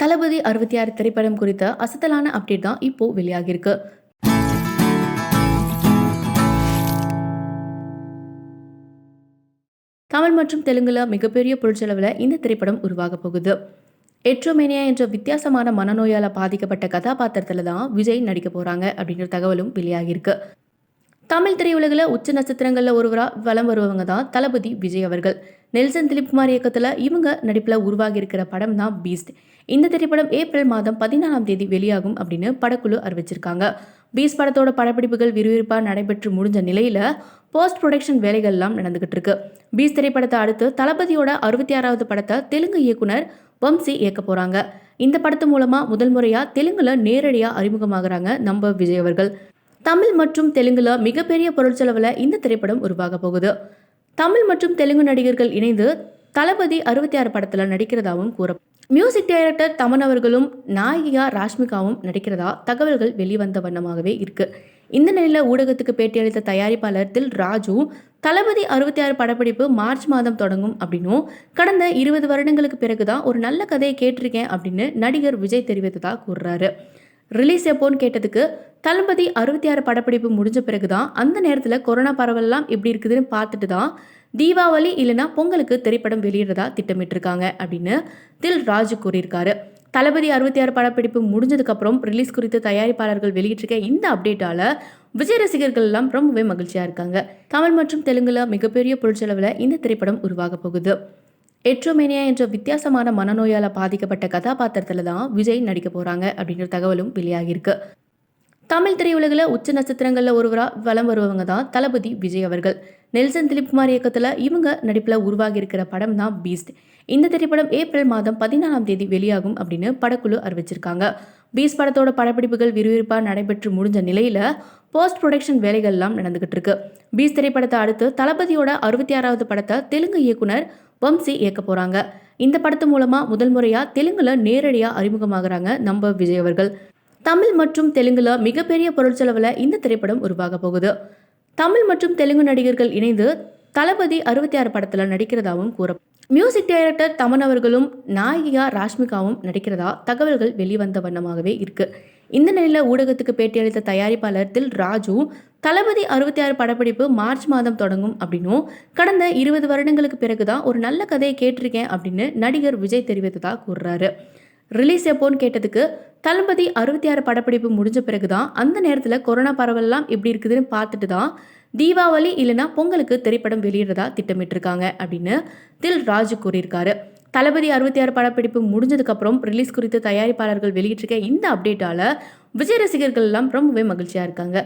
தளபதி அறுபத்தி ஆறு திரைப்படம் குறித்த அசத்தலான அப்டேட் தான் இப்போ வெளியாகிருக்கு தமிழ் மற்றும் தெலுங்குல மிகப்பெரிய பொருட்செலவில் இந்த திரைப்படம் உருவாக போகுது. எட்ரோமேனியா என்ற வித்தியாசமான மனநோயால பாதிக்கப்பட்ட கதாபாத்திரத்தில் தான் விஜய் நடிக்க போறாங்க அப்படிங்கிற தகவலும் வெளியாகியிருக்கு. தமிழ் திரையுலகில் உச்ச நட்சத்திரங்களில் ஒருவராக வலம் வருவவங்க தான் தளபதி விஜய் அவர்கள். நெல்சன் திலீப்குமார் இயக்கத்தில் இவங்க நடிப்பில் உருவாகி இருக்கிற படம் தான் பீஸ்ட் இந்த திரைப்படம் ஏப்ரல் மாதம் பதினாலாம் தேதி வெளியாகும் அப்படின்னு படக்குழு அறிவிச்சிருக்காங்க. பீஸ் படத்தோட படப்பிடிப்புகள் விறுவிறுப்பாக நடைபெற்று முடிஞ்ச நிலையில் போஸ்ட் ப்ரொடக்ஷன் வேலைகள்லாம் நடந்துகிட்டு இருக்கு. பீஸ் திரைப்படத்தை அடுத்து தளபதியோட அறுபத்தி ஆறாவது படத்தை தெலுங்கு இயக்குனர் வம்சி இயக்க போகிறாங்க இந்த படத்து மூலமாக முதல் முறையாக தெலுங்குல நேரடியாக அறிமுகமாகறாங்க நம்ம விஜய் அவர்கள். தமிழ் மற்றும் தெலுங்குல மிகப்பெரிய பொருட்செலவில் இந்த திரைப்படம் உருவாக போகுது. தமிழ் மற்றும் தெலுங்கு நடிகர்கள் இணைந்து தளபதி அறுபத்தி ஆறு படத்தில் நடிக்கிறதாவும் கூற மியூசிக் டைரக்டர் தமன் அவர்களும் நாயகியா ராஷ்மிகாவும் நடிக்கிறதா தகவல்கள் வெளிவந்த வண்ணமாகவே இருக்கு. இந்த நிலையில் ஊடகத்துக்கு பேட்டியளித்த தயாரிப்பாளர் தில் ராஜு தளபதி அறுபத்தி ஆறு படப்பிடிப்பு மார்ச் மாதம் தொடங்கும் அப்படின்னும் கடந்த இருபது வருடங்களுக்கு பிறகுதான் ஒரு நல்ல கதையை கேட்டிருக்கேன் அப்படின்னு நடிகர் விஜய் தெரிவித்ததா கூறுறாரு. ரிலீஸ் எப்போன்னு கேட்டதுக்கு தளபதி அறுபத்தி ஆறு படப்பிடிப்பு முடிஞ்ச பிறகு தான் அந்த நேரத்தில் கொரோனா பரவலாம் எப்படி இருக்குதுன்னு பார்த்துட்டு தான் தீபாவளி இல்லைனா பொங்கலுக்கு திரைப்படம் வெளியிடுறதா திட்டமிட்டிருக்காங்க அப்படின்னு தில் ராஜு கூறியிருக்காரு. தளபதி அறுபத்தி ஆறு படப்பிடிப்பு முடிஞ்சதுக்கப்புறம் ரிலீஸ் குறித்து தயாரிப்பாளர்கள் வெளியிட்டிருக்க இந்த அப்டேட்டால் விஜய் ரசிகர்கள் எல்லாம் ரொம்பவே மகிழ்ச்சியாக இருக்காங்க. தமிழ் மற்றும் தெலுங்குல மிகப்பெரிய பொருட்செலவில் இந்த திரைப்படம் உருவாக போகுது. எட்ரோமேனியா என்ற வித்தியாசமான மனநோயால் பாதிக்கப்பட்ட கதாபாத்திரத்தில் தான் விஜய் நடிக்க போகிறாங்க அப்படிங்கிற தகவலும் வெளியாகியிருக்கு. தமிழ் திரையுலகில் உச்ச நட்சத்திரங்களில் ஒருவராக வலம் வருவவங்க தான் தளபதி விஜய் அவர்கள். நெல்சன் திலீப்குமார் இயக்கத்தில் இவங்க நடிப்பில் உருவாகி இருக்கிற படம் தான் பீஸ்ட் இந்த திரைப்படம் ஏப்ரல் மாதம் பதினாலாம் தேதி வெளியாகும் அப்படின்னு படக்குழு அறிவிச்சிருக்காங்க. பீஸ் படத்தோட படப்பிடிப்புகள் விறுவிறுப்பாக நடைபெற்று முடிஞ்ச நிலையில் போஸ்ட் ப்ரொடக்ஷன் வேலைகள்லாம் நடந்துகிட்டு இருக்கு. பீஸ் திரைப்படத்தை அடுத்து தளபதியோட அறுபத்தி ஆறாவது படத்தை தெலுங்கு இயக்குனர் வம்சி இயக்க போகிறாங்க இந்த படத்து மூலமாக முதல் முறையாக தெலுங்குல நேரடியாக அறிமுகமாகறாங்க நம்ம விஜய் அவர்கள். தமிழ் மற்றும் தெலுங்குல மிகப்பெரிய பொருட்செலவில் இந்த திரைப்படம் உருவாக போகுது. தமிழ் மற்றும் தெலுங்கு நடிகர்கள் இணைந்து தளபதி அறுபத்தி ஆறு படத்தில் நடிக்கிறதாவும் கூற மியூசிக் டைரக்டர் தமன் அவர்களும் நாயகியா ராஷ்மிகாவும் நடிக்கிறதா தகவல்கள் வெளிவந்த வண்ணமாகவே இருக்கு. இந்த நிலையில் ஊடகத்துக்கு பேட்டியளித்த தயாரிப்பாளர் தில் ராஜு தளபதி அறுபத்தி ஆறு படப்பிடிப்பு மார்ச் மாதம் தொடங்கும் அப்படின்னும் கடந்த இருபது வருடங்களுக்கு பிறகுதான் ஒரு நல்ல கதையை கேட்டிருக்கேன் அப்படின்னு நடிகர் விஜய் தெரிவித்ததா கூறுறாரு. ரிலீஸ் எப்போன்னு கேட்டதுக்கு தளபதி அறுபத்தி ஆறு படப்பிடிப்பு முடிஞ்ச பிறகு தான் அந்த நேரத்தில் கொரோனா பரவலாம் எப்படி இருக்குதுன்னு பார்த்துட்டு தான் தீபாவளி இல்லைனா பொங்கலுக்கு திரைப்படம் வெளியிடுறதா திட்டமிட்டிருக்காங்க அப்படின்னு தில் ராஜு கூறியிருக்காரு. தளபதி அறுபத்தி ஆறு படப்பிடிப்பு முடிஞ்சதுக்கப்புறம் ரிலீஸ் குறித்து தயாரிப்பாளர்கள் வெளியிட்டிருக்க இந்த அப்டேட்டால் விஜய் ரசிகர்கள் எல்லாம் ரொம்பவே மகிழ்ச்சியாக இருக்காங்க.